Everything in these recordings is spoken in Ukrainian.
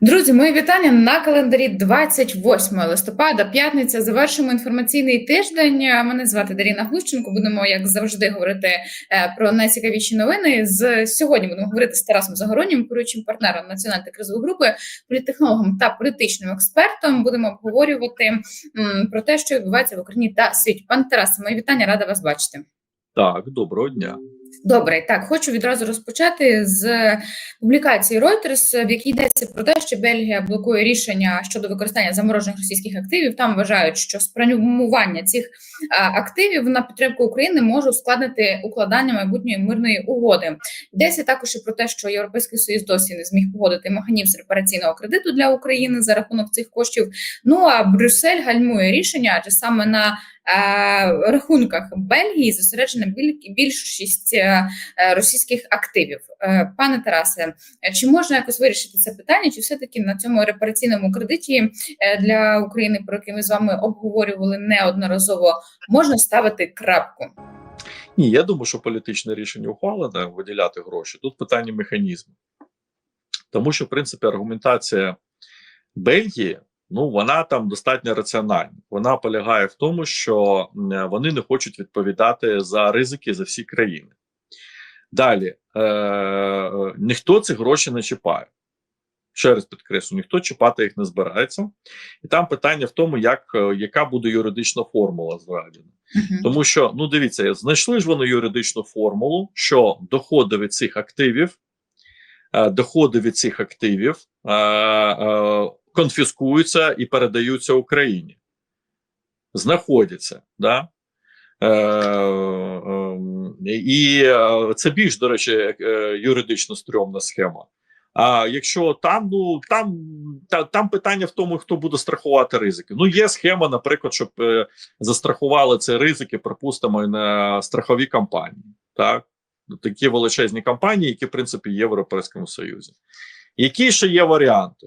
Друзі, мої вітання на календарі 28 листопада, п'ятниця. Завершимо інформаційний тиждень. Мене звати Даріна Глущенко. Будемо, як завжди, говорити е, про найцікавіші новини. З сьогодні будемо говорити з Тарасом Загороннім, керуючим партнером національної кризової групи, політтехнологом та політичним експертом. Будемо обговорювати про те, що відбувається в Україні та світі. Пане Тарасе, мої вітання, рада вас бачити. Так, доброго дня. Добре, так хочу відразу розпочати з публікації Reuters, в якій йдеться про те, що Бельгія блокує рішення щодо використання заморожених російських активів. Там вважають, що спрямування цих активів на підтримку України може ускладнити укладання майбутньої мирної угоди. Йдеться також і про те, що Європейський Союз досі не зміг погодити механізм репараційного кредиту для України за рахунок цих коштів. Ну а Брюссель гальмує рішення, адже саме на рахунках Бельгії зосереджена більшість е, е, російських активів. Е, Пане Тарасе, е, чи можна якось вирішити це питання? Чи все-таки на цьому репараційному кредиті е, для України, про який ми з вами обговорювали неодноразово, можна ставити крапку? Ні, я думаю, що політичне рішення ухвалене виділяти гроші. Тут питання механізму. Тому що, в принципі, аргументація Бельгії, ну, вона там достатньо раціональна. Вона полягає в тому, що вони не хочуть відповідати за ризики за всі країни. Далі, е- е, ніхто ці гроші не чіпає. Ще раз підкреслю, ніхто чіпати їх не збирається. І там питання в тому, як, е, яка буде юридична формула зведена. Мгм. Тому що, ну дивіться, знайшли ж вони юридичну формулу, що доходи від цих активів, е, доходи від цих активів е, е, конфіскуються і передаються Україні. Знаходяться, да? Е, е, і е, це більш, до речі, е, юридично стрьомна схема. А якщо там, ну там, та, там питання в тому, хто буде страхувати ризики. Ну, є схема, наприклад, щоб е, застрахували ці ризики, припустимо, на страхові компанії. Так, Ну, такі величезні компанії, які в принципі є в Європейському Союзі. Які ще є варіанти?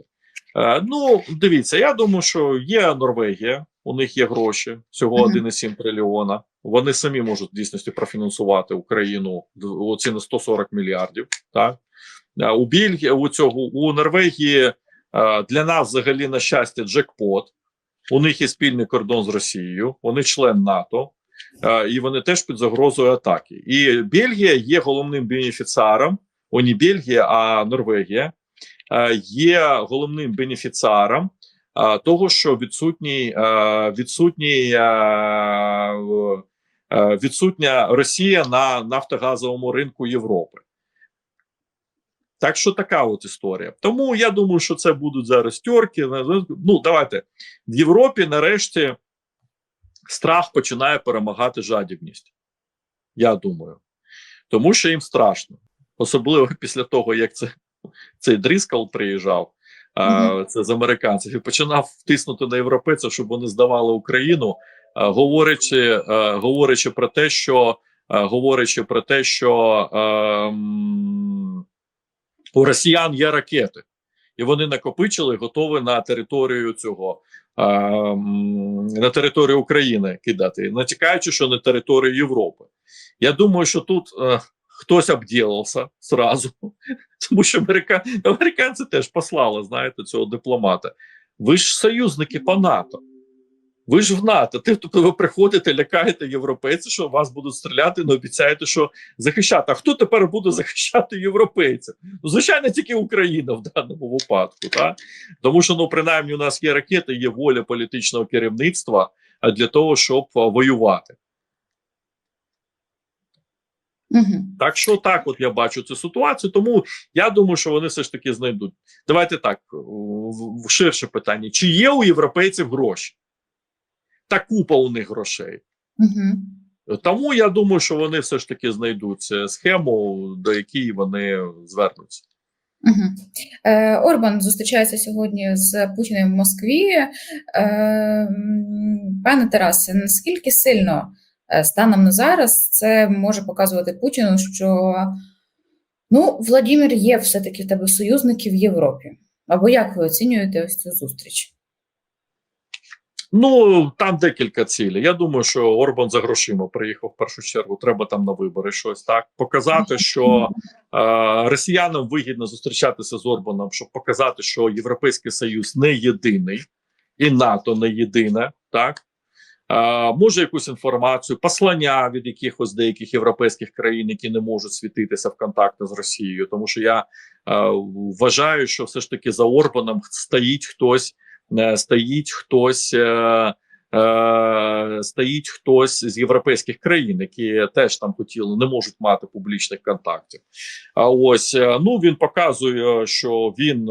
Е, ну, дивіться, я думаю, що є Норвегія, у них є гроші, всього 1,7 трильйона. Вони самі можуть в дійсності профінансувати Україну оці на 140 мільярдів. Так Е, у Бельгії, у цього у Норвегії е, для нас взагалі на щастя джекпот. У них є спільний кордон з Росією, вони член НАТО, і вони теж під загрозою атаки. І Бельгія є головним бенефіціаром, о, не Бельгія, а Норвегія є головним бенефіціаром е, того, що відсутній, е, відсутній, е, е, відсутня Росія на нафтогазовому ринку Європи. Так що така от історія. Тому я думаю, що це будуть зараз тьорки. Ну, давайте в Європі нарешті страх починає перемагати жадібність. Я думаю. Тому що їм страшно. Особливо після того, як це, цей Дріскал приїжджав, це з американців, і починав втиснути на європейців, щоб вони здавали Україну, говорячи, говорячи про те, що говорячи про те, що ем, у росіян є ракети, і вони накопичили, готові на територію цього ем, на територію України кидати, натякаючи, що на територію Європи. Я думаю, що тут е, хтось обділився зразу, тому що америка... американці теж послали, знаєте, цього дипломата. Ви ж союзники по НАТО. Ви ж в НАТО. Ти, тобто ви приходите, лякаєте європейців, що вас будуть стріляти, не обіцяєте, що захищати. А хто тепер буде захищати європейців? Ну, звичайно, тільки Україна в даному випадку. Так? Тому що, ну, принаймні, у нас є ракети, є воля політичного керівництва для того, щоб воювати. Угу. Так що так, от я бачу цю ситуацію. Тому я думаю, що вони все ж таки знайдуть. Давайте так в, ширше питання: чи є у європейців гроші? Та купа у них грошей. Угу. Тому я думаю, що вони все ж таки знайдуть е, схему, до якої вони звернуться. Угу. Е, Орбан зустрічається сьогодні з Путіним в Москві. Е, пане Тарасе, наскільки сильно станом на зараз це може показувати Путіну, що ну, Владимир є все-таки в тебе союзники в Європі? Або як ви оцінюєте ось цю зустріч? Ну там декілька цілей. Я думаю, що Орбан за грошима приїхав в першу чергу. Треба там на вибори щось так показати, що е, росіянам вигідно зустрічатися з Орбаном, щоб показати, що Європейський Союз не єдиний і НАТО не єдине, так. Може якусь інформацію, послання від якихось деяких європейських країн, які не можуть світитися в контакти з Росією, тому що я вважаю, що все ж таки за Орбаном стоїть хтось, е, стоїть хтось. Е, Е, стоїть хтось з європейських країн, які теж там хотіли, не можуть мати публічних контактів. А ось ну він показує, що він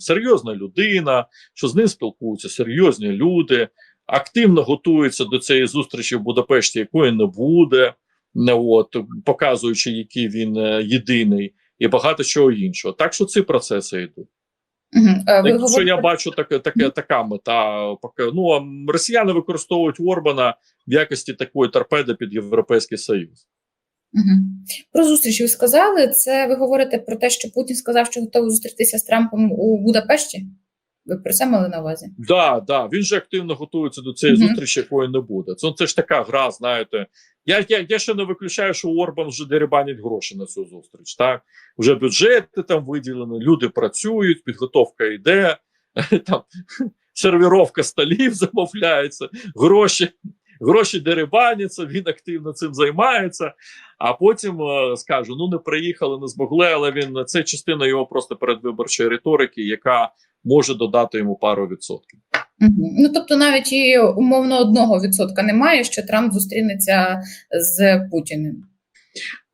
серйозна людина, що з ним спілкуються серйозні люди, активно готується до цієї зустрічі в Будапешті, якої не буде, не от показуючи, який він е, єдиний, і багато чого іншого. Так що ці процеси йдуть. Е, Якщо говорите- я бачу таке, таке така мета, ну росіяни використовують Орбана в якості такої торпеди під Європейський Союз. Мгм. Про зустріч ви сказали. Це ви говорите про те, що Путін сказав, що готовий зустрітися з Трампом у Будапешті? Ви про це мали на увазі? Да, да, він же активно готується до цієї Мгм. зустрічі, якої не буде. Це, це ж така гра, знаєте. Я, я, я ще не виключаю, що Орбан вже дерибанить гроші на цю зустріч. Так вже бюджети там виділені, люди працюють, підготовка йде, там сервіровка столів замовляється, гроші. Гроші дерибаняться, він активно цим займається. А потім е, скажу: ну не приїхали, не змогли, але він це частина його просто передвиборчої риторики, яка може додати йому пару відсотків. Ну тобто, навіть і умовно одного відсотка немає, що Трамп зустрінеться з Путіним.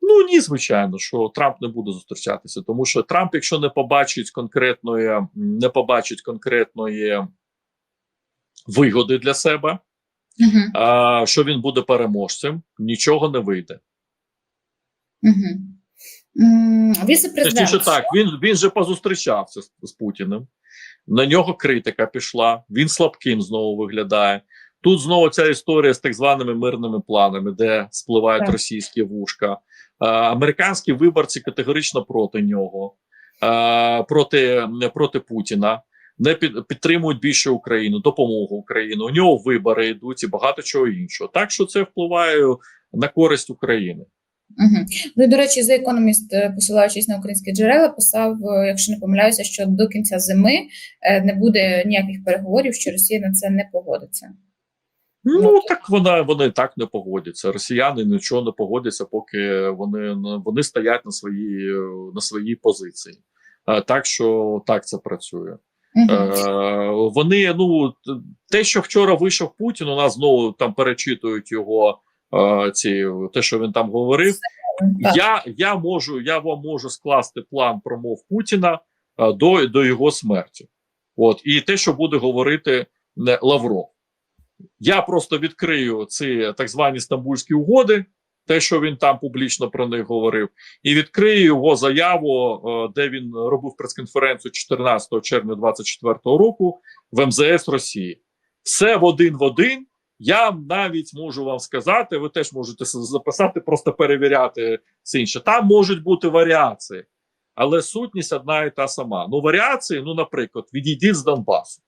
Ну ні, звичайно, що Трамп не буде зустрічатися, тому що Трамп, якщо не побачить конкретної, не побачить конкретної вигоди для себе, Мгм. а, що він буде переможцем, нічого не вийде. Точніше Віце-президент. так, він, він же позустрічався з, з Путіним. На нього критика пішла, він слабким знову виглядає. Тут знову ця історія з так званими мирними планами, де спливають Так. російські вушка. Американські виборці категорично проти нього, проти, проти Путіна. Не під, підтримують більше Україну, допомогу Україні. У нього вибори йдуть і багато чого іншого. Так що це впливає на користь України. Мгм. Ну до речі, за економіст, е, посилаючись на українські джерела, писав, е, якщо не помиляюся, що до кінця зими е, не буде ніяких переговорів, що Росія на це не погодиться. Ну так вона вони так не погодяться. Росіяни нічого не погодяться, поки вони вони стоять на своїй на своїй позиції. Так що так це працює. Е, Вони ну те, що вчора вийшов Путін, у нас знову там перечитують його ці те, що він там говорив. Я я можу, я вам можу скласти план промов Путіна до, до його смерті. От і те, що буде говорити не, Лавров. Я просто відкрию ці так звані стамбульські угоди, те, що він там публічно про них говорив, і відкрию його заяву, де він робив прес-конференцію 14 червня 2024 року в МЗС Росії. Все в один в один. Я навіть можу вам сказати, ви теж можете записати, просто перевіряти це інше. Там можуть бути варіації, але сутність одна і та сама. Ну, варіації, ну, наприклад, відійдіть з Донбасу.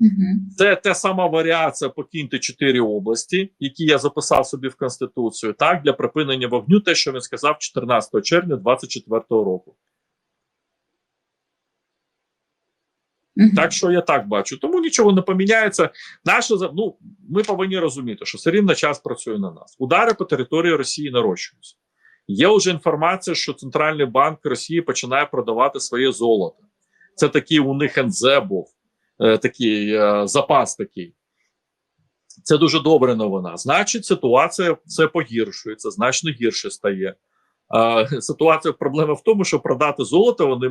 Мгм. Це те сама варіація покиньте чотири області, які я записав собі в конституцію, так для припинення вогню, те, що він сказав 14 червня 2024 року. Мгм. Так що я так бачу. Тому нічого не поміняється. Наше ну, ми повинні розуміти, що все рівно час працює на нас. Удари по території Росії нарощуються. Є вже інформація, що Центральний банк Росії починає продавати своє золото. Це такий у них НЗ був, е, такий е, запас такий. Це дуже добра новина. Значить, ситуація це погіршується, значно гірше стає. Ситуація проблема в тому, що продати золото вони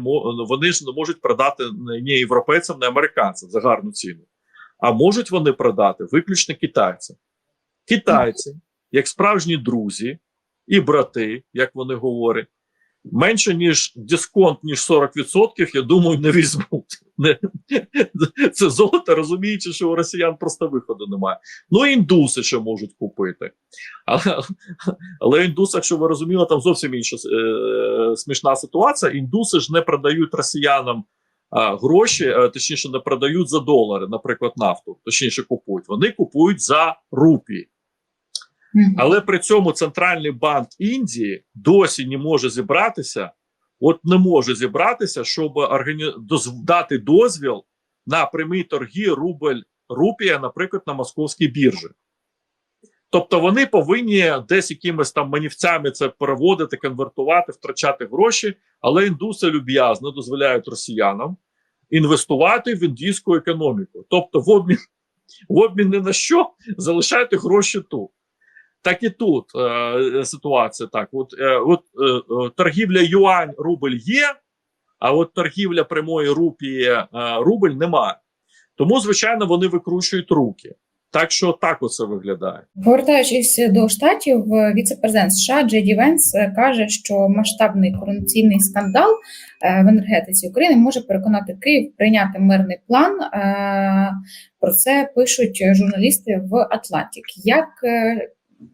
вони ж не можуть продати не європейцям, не американцям за гарну ціну. А можуть вони продати виключно китайцям. Китайці, як справжні друзі і брати, як вони говорять, менше ніж дисконт, ніж 40%, я думаю, не візьмуть. Це золото, розуміючи, що у росіян просто виходу немає. Ну, індуси ще можуть купити. Але, але індуси, якщо ви розуміли, там зовсім інша е, смішна ситуація. Індуси ж не продають росіянам гроші, е, точніше, не продають за долари, наприклад, нафту, точніше купують. Вони купують за рупії. Але при цьому центральний банк Індії досі не може зібратися, от не може зібратися, щоб органі... дати дозвіл на прямі торги рубль рупія, наприклад, на московській біржі. Тобто вони повинні десь якимись там манівцями це переводити, конвертувати, втрачати гроші, але індуси люб'язно дозволяють росіянам інвестувати в індійську економіку. Тобто, в обмін, в обмін ні на що залишайте гроші тут. Так і тут е, ситуація так. От, е, от е, е, торгівля юань рубль є, а от торгівля прямої рупії е, рубль немає. Тому, звичайно, вони викручують руки. Так що так оце виглядає. Повертаючись до штатів, віце-президент США Джей Венс е, каже, що масштабний корупційний скандал е, в енергетиці України може переконати Київ прийняти мирний план. Е, Про це пишуть журналісти в Атлантик. Як е,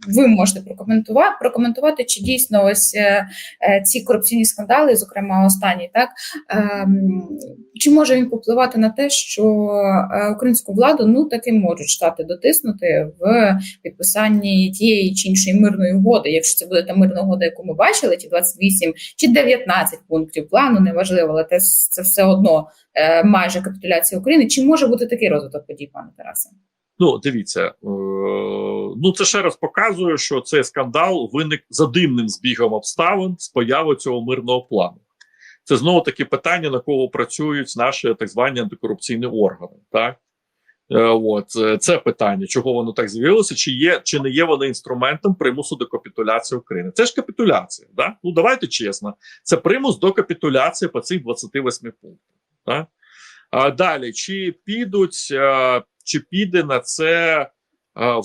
ви можете прокоментувати, прокоментувати, чи дійсно ось е, е, ці корупційні скандали, зокрема останній, так ем, чи може він попливати на те, що е, українську владу ну таки можуть штати дотиснути в підписанні тієї чи іншої мирної угоди, якщо це буде та мирна угода, яку ми бачили, ті 28 чи 19 пунктів плану, неважливо, але це, це все одно майже капітуляція України. Чи може бути такий розвиток подій, пане Тарасе? Ну, дивіться, е, ну це ще раз показує, що цей скандал виник за дивним збігом обставин з появи цього мирного плану. Це знову таки питання, на кого працюють наші так звані антикорупційні органи. Так Е, от е, це питання, чого воно так з'явилося, чи є чи не є вони інструментом примусу до капітуляції України? Це ж капітуляція. Да? Ну давайте чесно, це примус до капітуляції по цих 28 пунктах. Так? А далі чи підуть, е, чи піде на це е,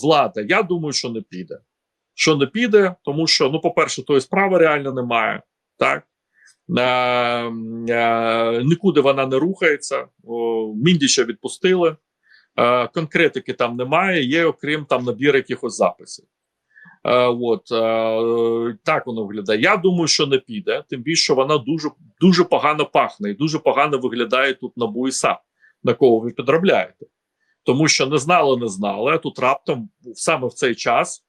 влада? Я думаю, що не піде. Що не піде, тому що, ну, по-перше, тої справи реально немає. Так е, е, нікуди вона не рухається. О, Міндіча відпустили. Е, конкретики там немає, є окрім там набір якихось записів. Е, от е, так воно виглядає. Я думаю, що не піде, тим більше вона дуже дуже погано пахне і дуже погано виглядає тут на БУІСА, на кого ви підробляєте. Тому що не знали, не знали. Тут раптом саме в цей час,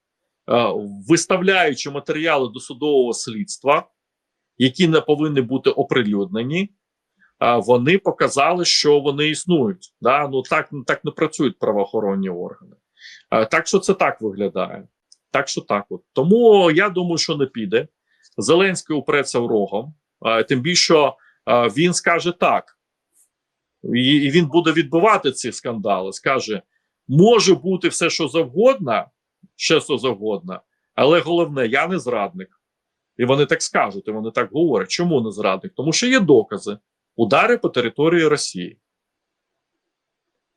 е, виставляючи матеріали досудового слідства, які не повинні бути оприлюднені, а вони показали, що вони існують. Да? Ну так так не працюють правоохоронні органи. А, так що це так виглядає. Так що так, от тому я думаю, що не піде. Зеленський упреться в рогом, тим більше він скаже так, і, він буде відбивати ці скандали. Скаже: може бути все, що завгодно, ще що завгодно, але головне, я не зрадник. І вони так скажуть, і вони так говорять. Чому не зрадник? Тому що є докази удари по території Росії.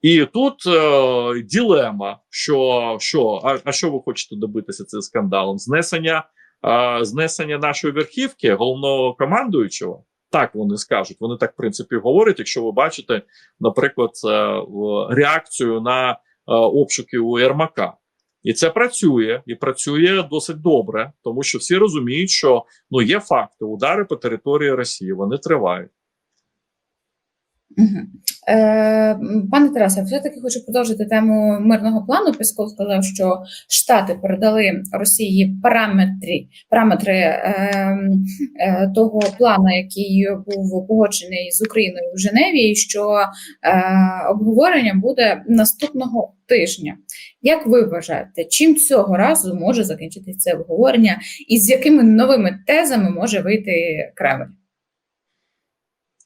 І тут е, ділема, що що, а, а що ви хочете добитися цим скандалом? Знесення е, знесення нашої верхівки, головного командуючого. Так вони скажуть. Вони так, в принципі, говорять. Якщо ви бачите, наприклад, е, реакцію на е, обшуки у Єрмака. І це працює, і працює досить добре, тому що всі розуміють, що ну є факти, удари по території Росії, вони тривають. Е, Пане Тарасе, все-таки хочу продовжити тему мирного плану. Песков сказав, що Штати передали Росії параметри параметри е, е, того плану, який був погоджений з Україною в Женеві, і що е, обговорення буде наступного тижня. Як ви вважаєте, чим цього разу може закінчитися це обговорення, і з якими новими тезами може вийти Кремль?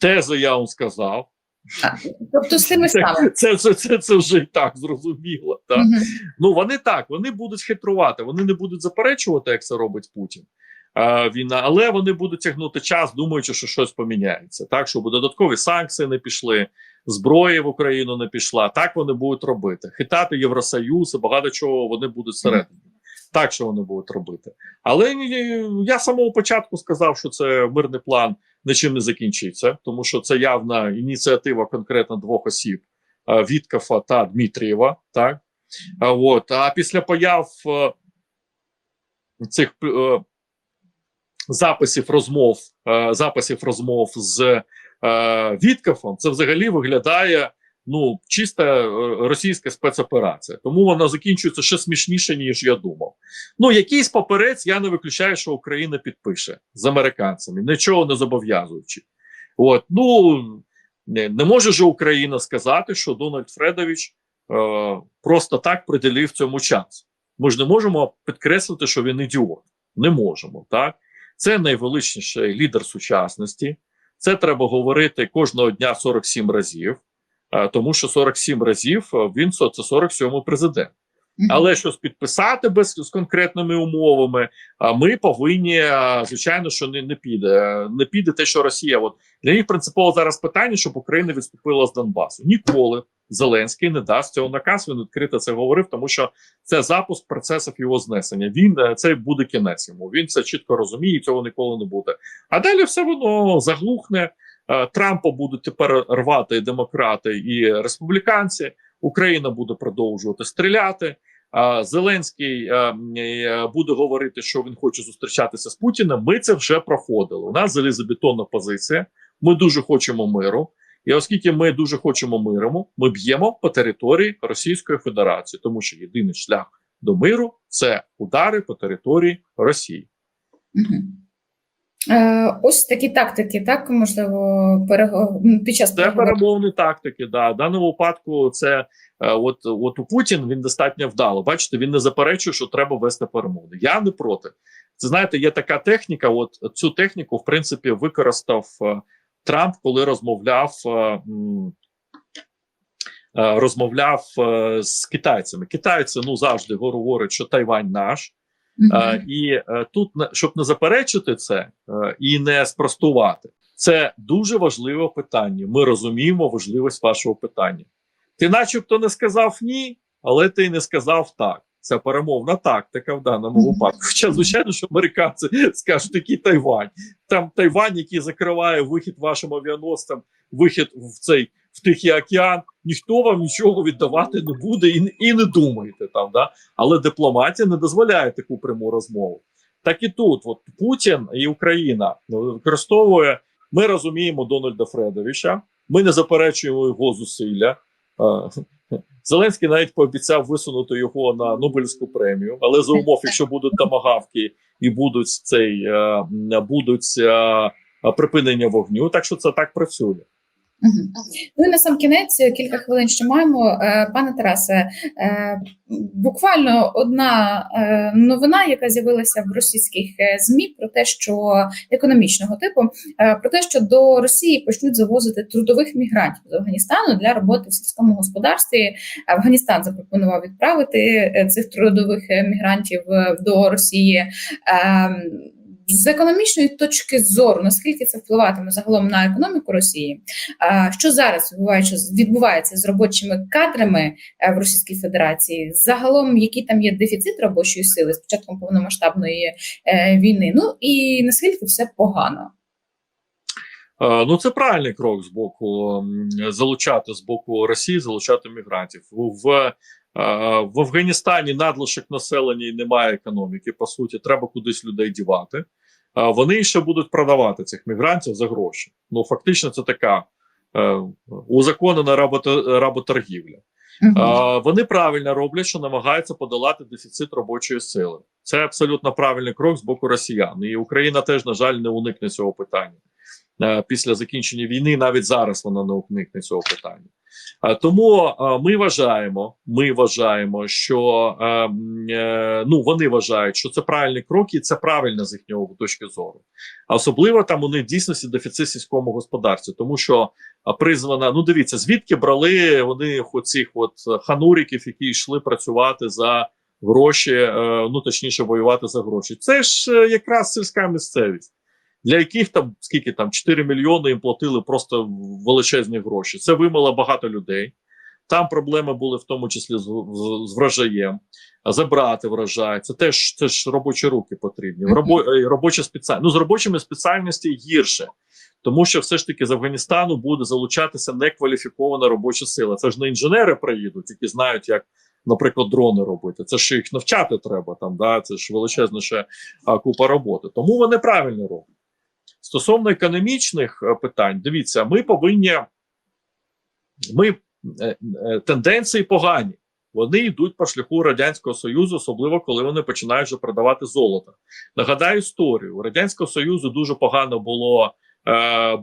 Тези я вам сказав. Тобто з тими самими. Це, це, це, це вже і так зрозуміло. Так? Мгм. Ну вони так, вони будуть хитрувати, вони не будуть заперечувати, як це робить Путін. А, війна, але вони будуть тягнути час, думаючи, що щось поміняється. Так, щоб додаткові санкції не пішли, зброї в Україну не пішла. Так вони будуть робити. Хитати Євросоюз і багато чого вони будуть всередині. Так, що вони будуть робити. Але я з самого початку сказав, що це мирний план нічим не закінчиться, тому що це явна ініціатива конкретно двох осіб: е, Віткафа та Дмитрієва. Так от, а після появ е, цих е, записів розмов, записів розмов з Віткафом, це взагалі виглядає ну чиста е, російська спецоперація. Тому вона закінчується ще смішніше, ніж я думав. Ну, якийсь паперець я не виключаю, що Україна підпише з американцями, нічого не зобов'язуючи. От, ну не, не може ж Україна сказати, що Дональд Фредович е, просто так приділив цьому час. Ми ж не можемо підкреслити, що він ідіот. Не можемо. так Це найвеличніший лідер сучасності. Це треба говорити кожного дня 47 разів, тому що 47 разів е, він це 47-й президент. Але щось підписати без з конкретними умовами, а ми повинні, звичайно, що не, не піде. Е, Не піде те, що Росія. От для них принципово зараз питання, щоб Україна відступила з Донбасу. Ніколи Зеленський не дасть цього наказ. Він відкрито це говорив, тому що це запуск процесів його знесення. Він е, це буде кінець йому. Він це чітко розуміє, цього ніколи не буде. А далі все воно заглухне. Е, Трампа будуть тепер рвати демократи і республіканці. Україна буде продовжувати стріляти. Зеленський е, м, е, буде говорити, що він хоче зустрічатися з Путіним. Ми це вже проходили. У нас залізобетонна позиція. Ми дуже хочемо миру. І оскільки ми дуже хочемо миру, ми б'ємо по території Російської Федерації, тому що єдиний шлях до миру це удари по території Росії. Е, ось такі тактики, так можливо, перего... під час Це перемовні тактики. Да. В даному випадку це е, от, от у Путін він достатньо вдало. Бачите, він не заперечує, що треба вести перемовини. Я не проти. Це знаєте, є така техніка. От цю техніку, в принципі, використав е, Трамп, коли розмовляв. Розмовляв з китайцями. Китайці ну завжди говорять, що Тайвань наш, Мгм. Е, і е, тут, щоб не заперечити це е, і не спростувати, це дуже важливе питання. Ми розуміємо важливість вашого питання. Ти, начебто, не сказав ні, але ти не сказав так. Це перемовна тактика в даному випадку. Хоча, звичайно, що американці скажуть, який Тайвань. Там Тайвань, який закриває вихід вашим авіаносцям, вихід в цей в Тихий океан. Ніхто вам нічого віддавати не буде і, і не думайте там. Да? Але дипломатія не дозволяє таку пряму розмову. Так і тут, от Путін і Україна ну, використовує. Ми розуміємо Дональда Фредовича, ми не заперечуємо його зусилля. Зеленський навіть пообіцяв висунути його на Нобелівську премію, але за умов, якщо будуть тамагавки і будуть цей е, будуть е, припинення вогню, так що це так працює. Ну і на сам кінець кілька хвилин ще маємо. Е, Пане Тарасе, е, буквально одна е, новина, яка з'явилася в російських е, змі, про те, що економічного типу, е, про те, що до Росії почнуть завозити трудових мігрантів з Афганістану для роботи в сільському господарстві. Афганістан запропонував відправити е, цих трудових е, мігрантів е, до Росії. З економічної точки зору, наскільки це впливатиме загалом на економіку Росії, Що зараз відбувається, з робочими кадрами е, в Російській Федерації? Загалом, який там є дефіцит робочої сили з початком повномасштабної е, війни? Ну і наскільки все погано? Е, Ну, це правильний крок з боку залучати з боку Росії, залучати мігрантів в, е, в Афганістані надлишок населення і немає економіки. По суті, треба кудись людей дівати. Е, Вони ще будуть продавати цих мігрантів за гроші. Ну фактично, це така узаконена работоргівля. Мгм. Вони правильно роблять, що намагаються подолати дефіцит робочої сили. Це абсолютно правильний крок з боку росіян. І Україна теж, на жаль, не уникне цього питання. Е, Після закінчення війни навіть зараз вона не уникне цього питання. Е, Тому е, ми вважаємо, ми вважаємо, що ну вони вважають, що це правильний крок, і це правильно з їхнього точки зору. А особливо там у них дійсності дефіцит сільському господарстві, тому що призвана. Ну, дивіться, звідки брали вони оцих от хануриків, які йшли працювати за гроші, ну точніше, воювати за гроші. Це ж якраз сільська місцевість, для яких там скільки там 4 мільйони їм платили просто величезні гроші. Це вимило багато людей. Там проблеми були в тому числі з, з, з врожаєм, а забрати врожай. Це теж це ж робочі руки потрібні. Робо, е, робоча спеціальність. Ну з робочими спеціальності гірше. Тому що все ж таки з Афганістану буде залучатися некваліфікована робоча сила. Це ж не інженери приїдуть, які знають, як, наприклад, дрони робити. Це ж їх навчати треба. Там да це ж величезна ще а, купа роботи. Тому вони правильно роблять. Стосовно економічних е, питань, дивіться, ми повинні ми е, е, тенденції погані. Вони йдуть по шляху радянського союзу, особливо коли вони починають вже продавати золото. Нагадаю історію: у радянського союзу дуже погано було.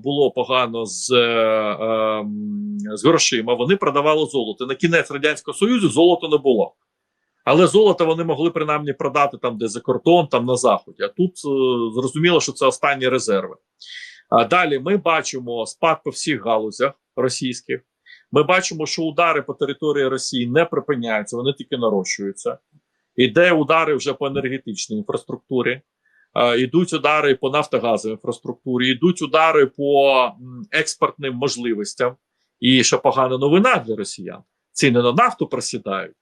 Було погано з, е, е, з грошима. Вони продавали золото. На кінець радянського союзу золота не було. Але золото вони могли принаймні продати там, де за кордон, там на заході. А тут е, зрозуміло, що це останні резерви. А далі ми бачимо спад по всіх галузях російських. Ми бачимо, що удари по території Росії не припиняються, вони тільки нарощуються. Іде удари вже по енергетичній інфраструктурі, е, йдуть удари по нафтогазовій інфраструктурі, йдуть удари по експортним можливостям. І що погана новина для росіян: ціни на нафту просідають.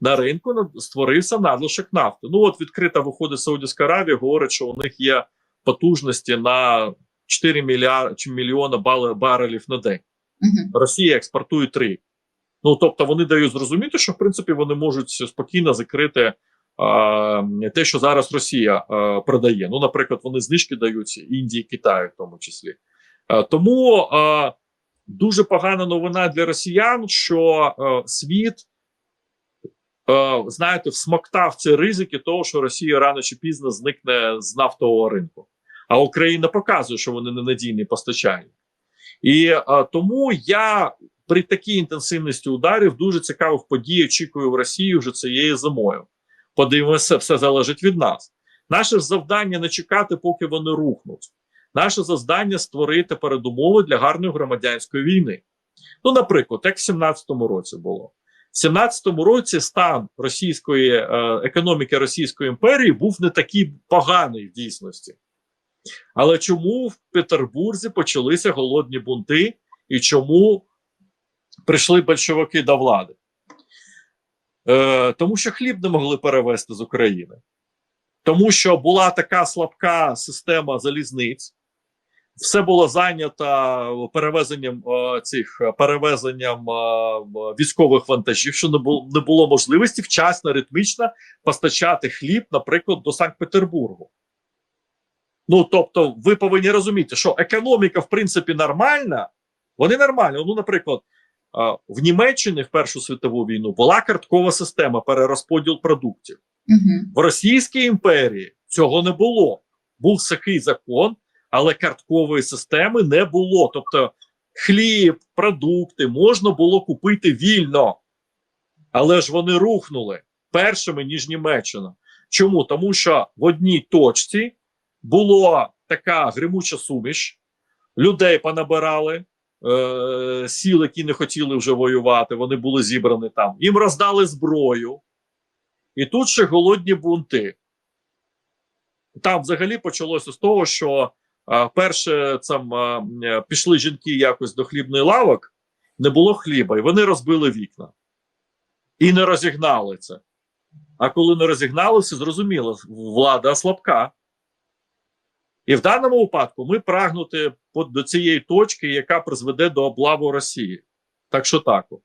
На ринку на- створився надлишок нафти. Ну от відкрита виходить Саудівська Аравія, говорить, що у них є потужності на 4 мільярди чи мільйона барелів на день. Мгм. Росія експортує 3. Ну тобто вони дають зрозуміти, що в принципі вони можуть спокійно закрити а, те, що зараз Росія а, продає. Ну, наприклад, вони знижки дають Індії, Китаю, в тому числі. А, тому а, дуже погана новина для росіян, що а, світ. Е, Знаєте, всмоктав ці ризики того, що Росія рано чи пізно зникне з нафтового ринку. А Україна показує, що вони ненадійний постачальник. І е, тому я при такій інтенсивності ударів дуже цікавих подій очікую в Росії вже цією зимою. Подивимося, все залежить від нас. Наше завдання не чекати, поки вони рухнуть. Наше завдання створити передумови для гарної громадянської війни. Ну, наприклад, як в 17-му році було. В 17-му році стан російської е, економіки Російської імперії був не такий поганий в дійсності. Але чому в Петербурзі почалися голодні бунти і чому прийшли большевики до влади? Е, тому що хліб не могли перевезти з України. Тому що була така слабка система залізниць, все було зайнято перевезенням е, цих е, перевезенням е, військових вантажів, що не було, не було можливості вчасно, ритмічно постачати хліб, наприклад, до Санкт-Петербургу. Ну, тобто, ви повинні розуміти, що економіка, в принципі, нормальна, вони нормальні. Ну, наприклад, в Німеччині в Першу світову війну була карткова система перерозподіл продуктів. Мгм. В Російській імперії цього не було. Був сухий закон, але карткової системи не було. Тобто, хліб, продукти можна було купити вільно, але ж вони рухнули першими, ніж Німеччина. Чому? Тому що в одній точці була така гримуча суміш, людей понабирали. Е, сіл, які не хотіли вже воювати, вони були зібрані там. Їм роздали зброю, і тут ще голодні бунти. Там взагалі почалося з того, що перше там е, пішли жінки якось до хлібної лавок, не було хліба, і вони розбили вікна і не розігнали це. А коли не розігналися, зрозуміло, влада слабка. І в даному випадку ми прагнути до цієї точки, яка призведе до облаву Росії. Так що так. от.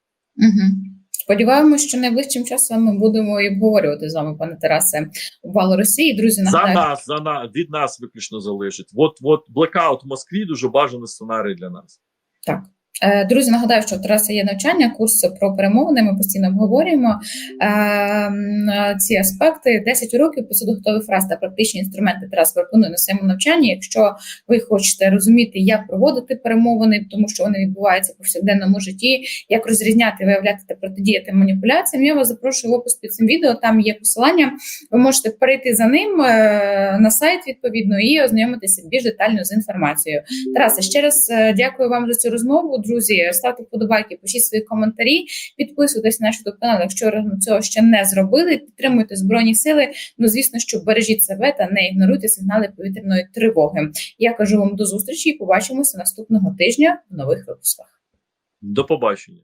Сподіваємось, що найближчим часом ми будемо і обговорювати з вами, пане Тарасе, обвал Росії. Друзі, За нас, за нас, від нас виключно залежить. От, от блекаут в Москві дуже бажаний сценарій для нас. Так. Е, Друзі, нагадаю, що Тараса є навчання, курс про перемовини. Ми постійно обговорюємо е, ці аспекти. 10 уроків, 500 готових фраз та практичні інструменти Тарас пропонує на своєму навчанні. Якщо ви хочете розуміти, як проводити перемовини, тому що вони відбуваються в повсякденному житті, як розрізняти, виявляти та протидіяти маніпуляціям. Я вас запрошую в опис під цим відео. Там є посилання. Ви можете перейти за ним е, на сайт відповідно і ознайомитися більш детально з інформацією. Тарасе, ще раз дякую вам за цю розмову. Друзі, ставте вподобайки, пишіть свої коментарі, підписуйтесь на наш YouTube канал, якщо ви цього ще не зробили. Підтримуйте збройні сили. Ну звісно, що бережіть себе та не ігноруйте сигнали повітряної тривоги. Я кажу вам до зустрічі і побачимося наступного тижня в нових випусках. До побачення.